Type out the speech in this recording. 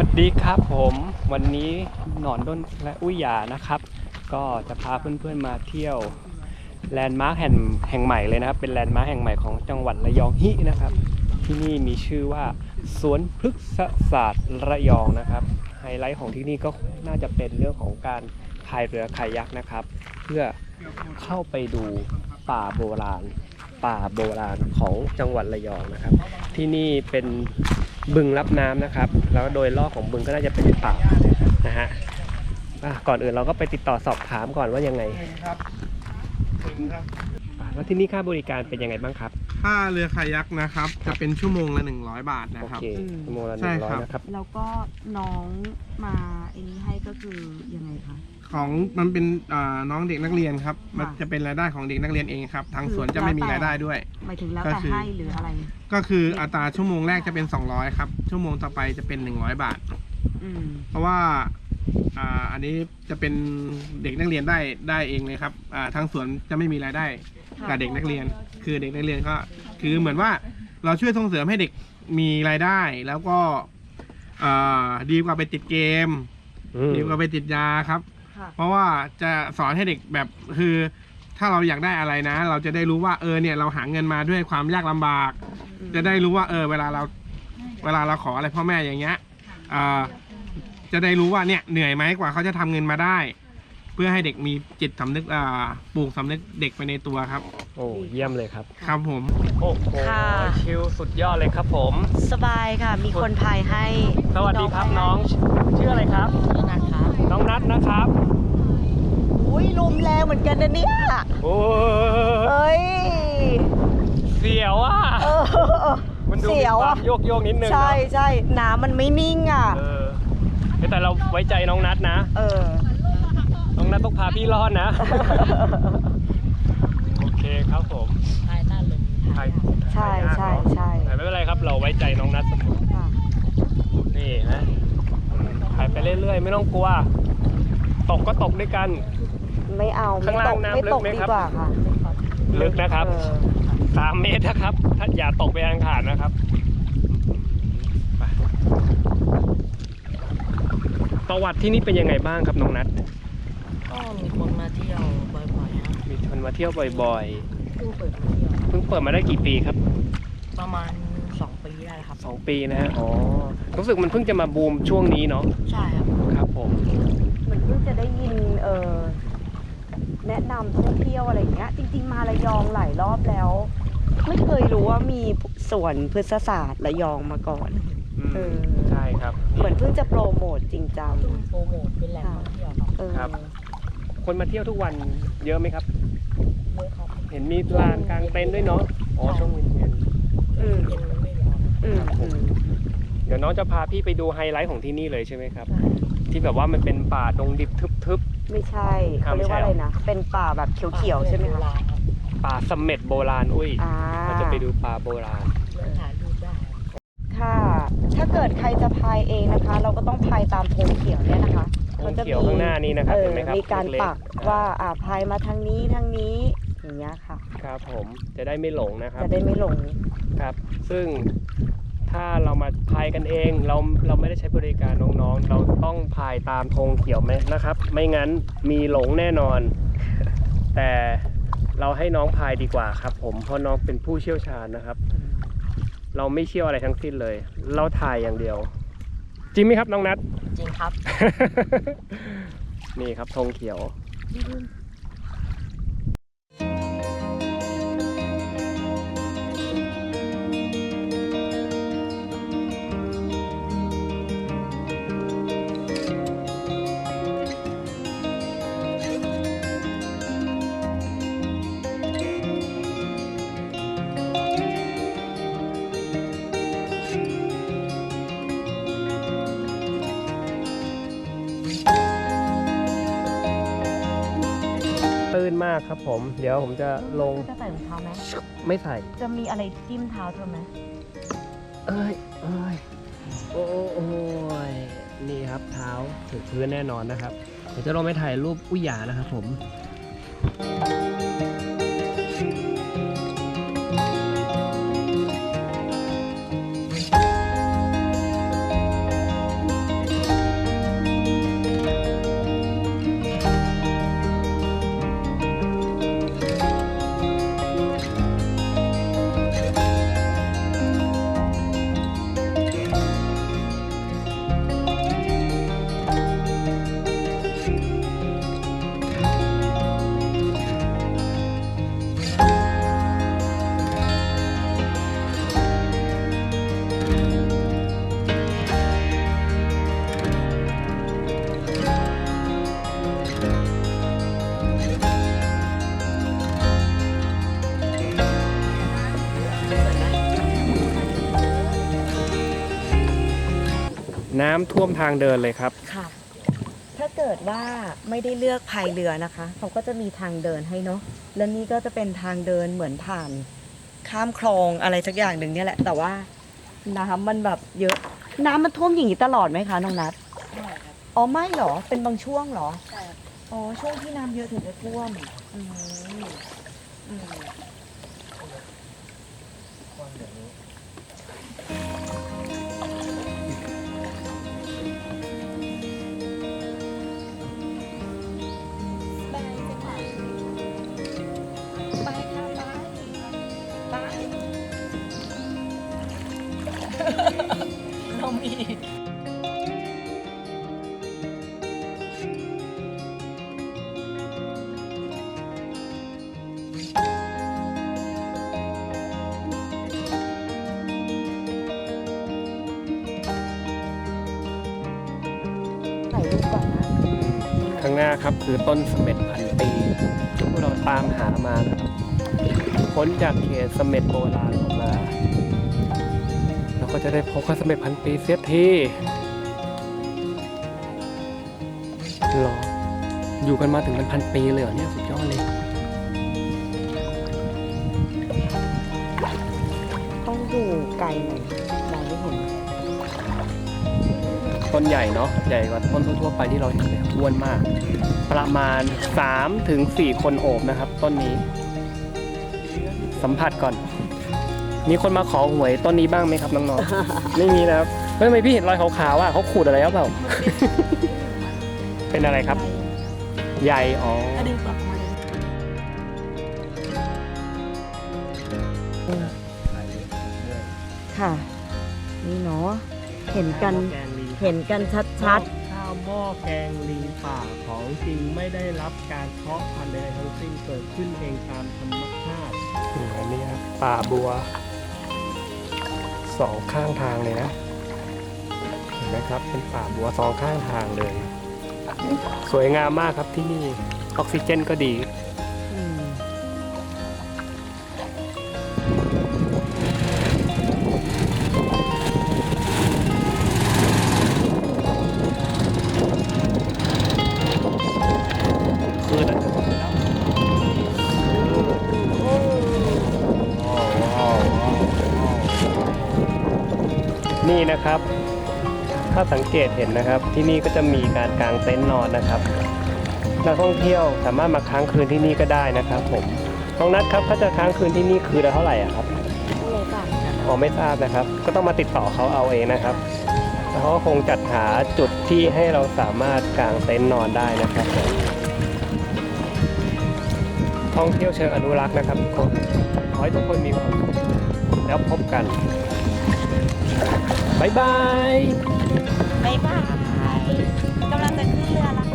วัสดีครับผมวันนี้หนอนด้นและอุ้ยหยานะครับ ก็จะพาเพื่อนๆมาเที่ยวแลนด์มาร์คแห่งแห่งใหม่เลยนะครับ เป็นแลนด์มาร์คแห่งใหม่ของจังหวัดระยองฮินะครับ ที่นี่มีชื่อว่าสวนพฤกษศาสตร์ระยองนะครับ ไฮไลท์ของที่นี่ก็น่าจะเป็นเรื่องของการพายเรือคายักนะครับ เพื่อเข้าไปดูป่าโบราณ ป่าโบราณของจังหวัดระยองนะครับ ที่นี่เป็นบึงรับน้ำนะครับ แล้วโดยรอบของบึงก็น่าจะเป็นป่านะฮะอะก่อนอื่นเราก็ไปติดต่อสอบถามก่อนว่ายังไงครับถึงครับอะแล้วที่นี่ค่าบริการเป็นยังไงบ้างครับ ค่าเรือคายักนะครับ จะเป็นชั่วโมงละ 100 บาทนะโอครับเคชั่วโมงละหใช่นึ่งร้อยครับนะครับ แล้วก็น้องมาไอ้นี้ให้ก็คือยังไงคะ ของมันเป็นอ่าน้องเด็กนักเรียนครับค่ะมันจะเป็นรายได้ของเด็กนักเรียนเองครับ ทางคือสวนจะไม่มีแล้วแต่รายได้ด้วย หมายถึงแล้วก็แต่คือ ให้หรืออะไร ก็คืออัตราชั่วโมงแรกจะเป็น 200 ครับ ชั่วโมงต่อไปจะเป็น 100 บาท อืม เพราะว่าอ่าอันนี้จะเป็นเด็กนักเรียนได้ได้เองเลยครับอ่าทางสวนจะไม่มีรายได้กับเด็กนักเรียน คือเด็กนักเรียนก็คือเหมือนว่าเราช่วยส่งเสริมให้เด็กมีรายได้แล้วก็อ่าดีกว่าไปติดเกม อืมดีกว่าไปติดยาครับ ค่ะเพราะว่าจะสอนให้เด็กแบบคือ ถ้าเราอยากได้อะไรนะ เราจะได้รู้ว่าเออเนี่ยเราหาเงินมาด้วยความยากลำบาก จะได้รู้ว่าเออเวลาเราเวลาเราขออะไรพ่อแม่อย่างเงี้ยอ่าจะได้รู้ว่าเนี่ยเหนื่อยไหมกว่าเขาจะทำเงินมาได้ เพื่อให้เด็กมีจิตสำนึกอ่าปลูกสำนึกเด็กไปในตัวครับ โอ้เยี่ยมเลยครับ ครับผม โอ้โหค่ะ ชิลสุดยอดเลยครับผม สบายค่ะ มีคนพายให้สวัสดีครับน้อง ชื่ออะไรครับ นะคะ น้องนัทนะครับอุ้ยลมแรงเหมือนกันนะเนี่ยโอ้เอ้ยเสียวอะเออ มันดูเสีมียวควาอะมโยกโยกๆนิดนึงใช่เนาะใช่น้ำมันไม่นิ่งอะ เออเฮ้ยแต่เราไว้ใจน้องนัทนะ เออ น้องนัทต้องพาพี่รอดนะ โอเคครับผมภายใต้ลมถ่ายใช่ใช่ใช่ถ่ายไม่เป็นไรครับเราไว้ใจน้องนัทเสมอ ค่ะนี่นะอืมถ่ายไปเรื่อยๆ ไม่ต้องกลัว ตกก็ตกด้วยกัน ไม่เอาข้าไม่งล่างตกน้ำไม่ลึกตกไหมดีครับ กว่าค่ะลึกนะครับ เออสามเมตรนะครับ ถ้าอย่าตกไปอังขาดนะครับไปประวัติที่นี่เป็นยังไงบ้างครับน้องนัทก็มีคนมาเที่ยวบ่อยๆครับมีคนมาเที่ยวบ่อยเพิ่งเปิดมาเที่ยวๆ เพิ่งเปิดมาได้กี่ปีครับประมาณ 2 ปีได้แล้วครับ สองปีนะฮะ อ๋อ รู้สึกมันเพิ่งจะมาบูมช่วงนี้เนาะ ใช่ครับครับผม เหมือนเพิ่งจะได้ยินเออแนะนำท่องเที่ยวอะไรอย่างเงี้ย จริง ๆ มาระยองหลายรอบแล้ว ไม่เคยรู้ว่ามีสวนพฤกษศาสตร์ระยองมาก่อนอืมเออ ใช่ครับเหมือนเพิ่งจะโปรโมทจริงจังเพิ่งโปรโมทเป็นแหล่งท่องเที่ยวครับเออ ครับ คนมาเที่ยวทุกวันเยอะไหมครับ เยอะครับเห็นมีลานกลางเต็นท์ด้วยเนาะอ๋อช่วงเย็นอืม เย็นมันไม่ร้อนอืมอืมๆเดี๋ยวน้องจะพาพี่ไปดูไฮไลท์ของที่นี่เลยใช่ไหมครับ ใช่ ที่แบบว่ามันเป็นป่าดงดิบทึบ ไม่ใช่เขาเรียกว่าอะไรนะ เป็นป่าแบบเขียวๆใช่ไหมโบคะราณครับๆป่าเสมเม็ดโบราณอุ้ยอ่า เราจะไปดูป่าโบราณเรื่องถ่ายรูปได้ครับค่ะ ถ้าเกิดใครจะพายเองนะคะ เราก็ต้องพายตามธงเขียวเนี่ยนะคะธงเขียวข้างหน้านี้นะครับเอเห็อนไหมครับมีการเล็กๆปักว่าอ่าพายมาทางนี้ทางนี้อย่างเงี้ยค่ะ ครับผมจะได้ไม่หลงนะครับ จะได้ไม่หลง ครับ ซึ่ง ถ้าเรามาพายกันเองเราเราไม่ได้ใช้บริการน้องๆ เราต้องพายตามธงเขียวไหมนะครับ ไม่งั้นมีหลงแน่นอน แต่เราให้น้องพายดีกว่าครับ ผมเพราะน้องเป็นผู้เชี่ยวชาญนะครับ เราไม่เชี่ยวอะไรทั้งสิ้นเลย เราถ่ายอย่างเดียว จริงไหมครับน้องนัท จริงครับ นี่ครับธงเขียว ตื้นมากครับผม เดี๋ยวผมจะลงจะใส่รองเท้าไหมไม่ใส่ จะมีอะไรจิ้มเท้าเธอไหมเอ้ยเอ้ยโอ้โอ้ยนี่ครับเท้าถึงพื้นแน่นอนนะครับ เดี๋ยวจะลงไปถ่ายรูปอุ้ยหยานะครับผม น้ำท่วมทางเดินเลยครับ ค่ะ ถ้าเกิดว่าไม่ได้เลือกพายเรือนะคะ เขาก็จะมีทางเดินให้เนาะ แล้วนี่ก็จะเป็นทางเดินเหมือนผ่าน ข้ามคลองอะไรสักอย่างหนึ่งเนี่ยแหละ แต่ว่าน้ำมันแบบเยอะ น้ำมันท่วมอย่างนี้ตลอดไหมคะน้องนัทใช่ครับอ๋อไม่เหรอ เป็นบางช่วงเหรอใช่ครับอ๋อช่วงที่น้ำเยอะถึงจะท่วมอืมอืม หน้าครับ คือต้นเสม็ดพันปีที่พวกเราตามหามานะครับพ้นจากเขตเสม็ดโบราณออกมาเราก็จะได้พบกับเสม็ดพันปีเสียทีหรออยู่กันมาถึงเป็นพันปีเลยเหรอเนี่ยสุดยอดเลย ต้นใหญ่เนาะใหญ่กว่าต้นทั่วๆไปที่เราเห็นเลยอ้วนมาก ประมาณ3ถึง4คนโอบนะครับ ต้นนี้ สัมผัสก่อน มีคนมาขอหวยต้นนี้บ้างไหมครับน้องๆไม่มีนะครับแล้วทำไมพี่เห็นรอยขาวๆอะเขาขูดอะไรหรือเปล่า เป็นอะไรครับ ใหญ่อ๋ออดึงปากมาเลยค่ะ นี่เนาะเห็นกัน แกงลี เห็นกันชัดข้าวหม้อแกงลีป่าของจริงไม่ได้รับการเพาะพันธุ์ใดๆทั้งสิ้นเกิดขึ้นเองตามธรรมชาติอันนี้ครับป่าบัวสองข้างทางเลยนะเห็นไหมครับเป็นป่าบัวสองข้างทางเลย สวยงามมากครับที่นี่ออกซิเจนก็ดี ๆ ครับ ถ้าสังเกตเห็นนะครับ ที่นี่ก็จะมีการกางเต็นท์นอนนะครับนักท่องเที่ยวสามารถมาค้างคืนที่นี่ก็ได้นะครับ ผมน้องนัดครับถ้าจะค้างคืนที่นี่คืนละเท่าไหร่อะครับเลยป่ะอ๋อไม่ทราบนะครับ ก็ต้องมาติดต่อเขาเอาเองนะครับแล้วเขาก็คงจัดหาจุดที่ให้เราสามารถกางเต็นท์นอนได้นะครับผมท่องเที่ยวเชิงอนุรักษ์นะครับทุกคนขอให้ทุกคนมีความสุขแล้วพบกัน บายบายบายบายกำลังจะขึ้นเรือแล้ว